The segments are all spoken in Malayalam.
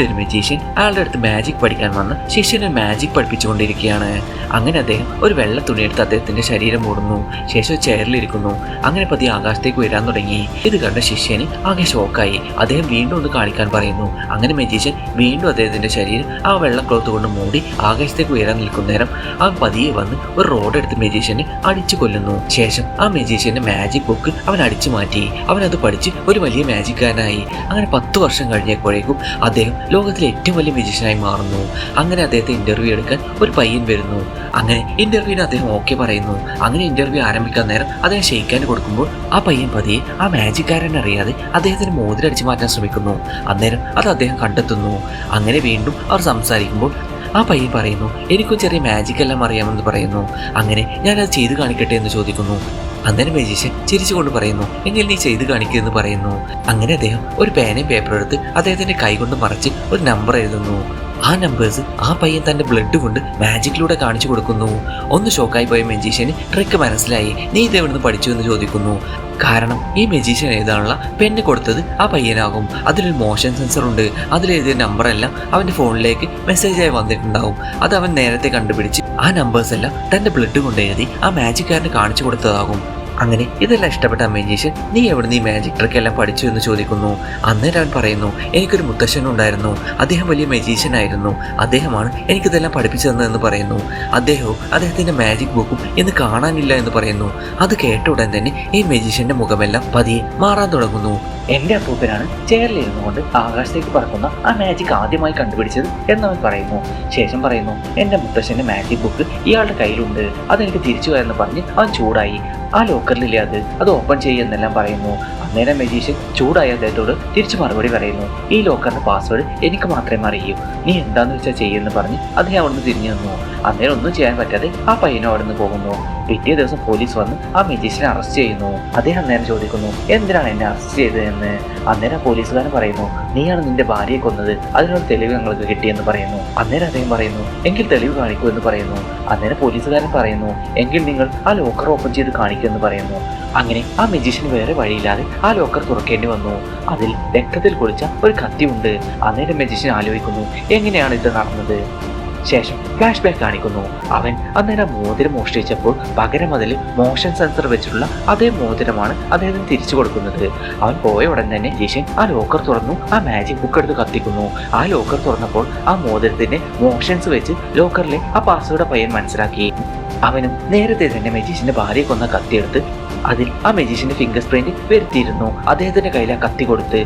ഇവിടെ ഒരു മെജീഷ്യൻ അയാളുടെ അടുത്ത് മാജിക് പഠിക്കാൻ വന്ന് ശിഷ്യനെ മാജിക് പഠിപ്പിച്ചുകൊണ്ടിരിക്കുകയാണ്. അങ്ങനെ അദ്ദേഹം ഒരു വെള്ള തുണിയെടുത്ത് അദ്ദേഹത്തിന്റെ ശരീരം മൂടുന്നു. ശേഷം ചെയറിലിരിക്കുന്നു അങ്ങനെ പതി ആകാശത്തേക്ക് ഉയരാൻ തുടങ്ങി. ഇത് കണ്ട ശിഷ്യന് ആകെ ഷോക്കായി അദ്ദേഹം വീണ്ടും ഒന്ന് കാണിക്കാൻ പറയുന്നു. അങ്ങനെ മെജീഷ്യൻ വീണ്ടും അദ്ദേഹത്തിന്റെ ശരീരം ആ വെള്ള ക്ലോത്ത് കൊണ്ട് മൂടി ആകാശത്തേക്ക് ഉയരാൻ നിൽക്കുന്ന നേരം അവൻ പതിയെ വന്ന് ഒരു റോഡ് എടുത്ത് മെജീഷ്യനെ അടിച്ചു കൊല്ലുന്നു. ശേഷം ആ മെജീഷ്യന്റെ മാജിക് ബുക്ക് അവൻ അടിച്ചു മാറ്റി. അവൻ അത് പഠിച്ച് ഒരു വലിയ മാജിക്കാരനായി അങ്ങനെ പത്ത് വർഷം കഴിഞ്ഞപ്പോഴേക്കും അദ്ദേഹം ലോകത്തിലെ ഏറ്റവും വലിയ മെജീഷ്യനായി മാറുന്നു. അങ്ങനെ അദ്ദേഹത്തെ ഇന്റർവ്യൂ എടുക്കാൻ ഒരു പയ്യൻ വരുന്നു. അങ്ങനെ ഇന്റർവ്യൂവിന് അദ്ദേഹം ഓക്കെ പറയുന്നു. അങ്ങനെ ഇന്റർവ്യൂ ആരംഭിക്കാൻ നേരം അദ്ദേഹം ഷെയ്ക്കാൻ കൊടുക്കുമ്പോൾ ആ പയ്യൻ പതിയെ ആ മാജിക്കാരൻ അറിയാതെ അദ്ദേഹത്തിന് മോതിരം അടിച്ചു മാറ്റാൻ ശ്രമിക്കുന്നു. അന്നേരം അത് അദ്ദേഹം കണ്ടെത്തുന്നു. അങ്ങനെ വീണ്ടും അവർ സംസാരിക്കുമ്പോൾ ആ പയ്യൻ പറയുന്നു എനിക്കും ചെറിയ മാജിക് എല്ലാം അറിയാമെന്ന് പറയുന്നു. അങ്ങനെ ഞാനത് ചെയ്തു കാണിക്കട്ടെ എന്ന് ചോദിക്കുന്നു. അന്നേരം മെജീഷ്യൻ ചിരിച്ചുകൊണ്ട് പറയുന്നു എങ്കിൽ നീ ചെയ്ത് കാണിക്കുമെന്ന് പറയുന്നു. അങ്ങനെ അദ്ദേഹം ഒരു പേനയും പേപ്പറും എടുത്ത് അദ്ദേഹത്തിന്റെ കൈകൊണ്ട് മറച്ച് ഒരു നമ്പർ എഴുതുന്നു. ആ നമ്പേഴ്സ് ആ പയ്യൻ തന്റെ ബ്ലഡ് കൊണ്ട് മാജിക്കിലൂടെ കാണിച്ചു കൊടുക്കുന്നു. ഒന്ന് ഷോക്കായി പോയ മെജീഷ്യന് ട്രിക്ക് മനസ്സിലായി. നീ ഇത് എവിടുന്ന് പഠിച്ചു? എന്ന് ചോദിക്കുന്നു. കാരണം ഈ മെജീഷ്യൻ എഴുതാനുള്ള പെണ്ണ് കൊടുത്തത് ആ പയ്യനാകും. അതിലൊരു മോഷൻ സെൻസർ ഉണ്ട്. അതിലെഴുതിയ നമ്പറെല്ലാം അവന്റെ ഫോണിലേക്ക് മെസ്സേജായി വന്നിട്ടുണ്ടാവും. അത് അവൻ നേരത്തെ കണ്ടുപിടിച്ച് ആ നമ്പേഴ്സ് എല്ലാം തന്റെ ബ്ലഡ് കൊണ്ട് എഴുതി ആ മാജിക്കാരന് കാണിച്ചു കൊടുത്തതാകും. അങ്ങനെ ഇതെല്ലാം ഇഷ്ടപ്പെട്ട മെജീഷ്യൻ നീ എവിടെ നീ മാജിക് ട്രിക്ക് എല്ലാം പഠിച്ചു എന്ന് ചോദിക്കുന്നു? അന്നേരം അവൻ പറയുന്നു എനിക്കൊരു മുത്തശ്ശൻ ഉണ്ടായിരുന്നു. അദ്ദേഹം വലിയ മെജീഷ്യൻ ആയിരുന്നു. അദ്ദേഹമാണ് എനിക്കിതെല്ലാം പഠിപ്പിച്ചു തന്നതെന്ന് പറയുന്നു. അദ്ദേഹവും അദ്ദേഹത്തിന്റെ മാജിക് ബുക്കും ഇന്ന് കാണാനില്ല എന്ന് പറയുന്നു. അത് കേട്ട ഉടൻ തന്നെ ഈ മെജീഷ്യന്റെ മുഖമെല്ലാം പതിയെ മാറാൻ തുടങ്ങുന്നു. എന്റെ അപ്പൂപ്പനാണ് ചെയറിലിരുന്നു കൊണ്ട് ആകാശത്തേക്ക് പറക്കുന്ന ആ മാജിക് ആദ്യമായി കണ്ടുപിടിച്ചത് എന്നവൻ പറയുന്നു. ശേഷം പറയുന്നു എന്റെ മുത്തശ്ശന്റെ മാജിക് ബുക്ക് ഇയാളുടെ കയ്യിലുണ്ട്. അതെനിക്ക് തിരിച്ചു എന്ന് പറഞ്ഞ് അവൻ ചൂടായി. ആ ലോക്കറിലില്ലേ അത്? അത് ഓപ്പൺ ചെയ്യുമെന്നെല്ലാം പറയുന്നു. അന്നേരം മെജീഷ്യൻ ചൂടായ അദ്ദേഹത്തോട് തിരിച്ചു മറുപടി പറയുന്നു ഈ ലോക്കറിന്റെ പാസ്വേഡ് എനിക്ക് മാത്രമേ അറിയൂ. നീ എന്താന്ന് വെച്ചാൽ ചെയ്യുമെന്ന് പറഞ്ഞ് അദ്ദേഹം അവിടുന്ന് തിരിഞ്ഞു നിന്നു. അന്നേരം ഒന്നും ചെയ്യാൻ പറ്റാതെ ആ പയ്യനും അവിടുന്ന് പോകുന്നു. പിറ്റേ ദിവസം പോലീസ് വന്ന് ആ മെജീഷ്യനെ അറസ്റ്റ് ചെയ്യുന്നു. അദ്ദേഹം അന്നേരം ചോദിക്കുന്നു എന്തിനാണ് എന്നെ അറസ്റ്റ് ചെയ്തതെന്ന്? അന്നേരം പോലീസുകാരൻ പറയുന്നു നീയാണ് നിന്റെ ഭാര്യയെ കൊന്നത്. അതിനുള്ള തെളിവ് ഞങ്ങൾക്ക് കിട്ടിയെന്ന് പറയുന്നു. അന്നേരം അദ്ദേഹം പറയുന്നു എങ്കിൽ തെളിവ് കാണിക്കൂ എന്ന് പറയുന്നു. അന്നേരം പോലീസുകാരൻ പറയുന്നു എങ്കിൽ നിങ്ങൾ ആ ലോക്കർ ഓപ്പൺ ചെയ്ത് കാണിക്കുമെന്ന് പറയുന്നു. അങ്ങനെ ആ മെജീഷ്യൻ വേറെ വഴിയില്ലാതെ ആ ലോക്കർ തുറക്കേണ്ടി വന്നു. അതിൽ രക്തത്തിൽ കുളിച്ച ഒരു കത്തിയുണ്ട് അന്നേരം മെജീഷ്യൻ ആലോചിക്കുന്നു എങ്ങനെയാണ് ഇത് നടന്നത്? ശേഷം ഫ്ലാഷ് ബാക്ക് കാണിക്കുന്നു. അവൻ അന്നേരം മോതിരം മോഷ്ടിച്ചപ്പോൾ പകരം അതിൽ മോഷൻ സെൻസർ വെച്ചിട്ടുള്ള അതേ മോതിരമാണ് അദ്ദേഹത്തിന് തിരിച്ചു കൊടുക്കുന്നത്. അവൻ പോയ ഉടൻ തന്നെ ജിഷൻ ആ ലോക്കർ തുറന്നു ആ മാജിക് ബുക്ക് എടുത്ത് കത്തിക്കുന്നു. ആ ലോക്കർ തുറന്നപ്പോൾ ആ മോതിരത്തിന്റെ മോഷൻസ് വെച്ച് ലോക്കറിലെ ആ പാസ്വേഡ് പയ്യൻ മനസ്സിലാക്കി. അവനും നേരത്തെ തന്നെ മെജീഷ്യന്റെ ഭാര്യ കൊന്ന കത്തിയെടുത്ത് അതിൽ ആ മെജീഷ്യന്റെ ഫിംഗർ പ്രിന്റ് വരുത്തിയിരുന്നു. അദ്ദേഹത്തിന്റെ കയ്യിൽ ആ കത്തി കൊടുത്ത്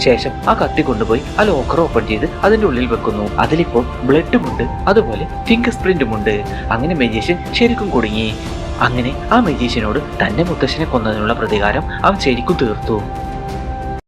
ശേഷം ആ കത്തി കൊണ്ടുപോയി ആ ലോക്കർ ഓപ്പൺ ചെയ്ത് അതിന്റെ ഉള്ളിൽ വെക്കുന്നു. അതിലിപ്പോൾ ബ്ലഡും ഉണ്ട് അതുപോലെ ഫിംഗർ പ്രിന്റും ഉണ്ട് അങ്ങനെ മെജീഷ്യൻ ശരിക്കും കുടുങ്ങി. അങ്ങനെ ആ മെജീഷ്യനോട് തന്റെ മുത്തശ്ശനെ കൊന്നതിനുള്ള പ്രതികാരം അവൻ ശരിക്കും തീർത്തു.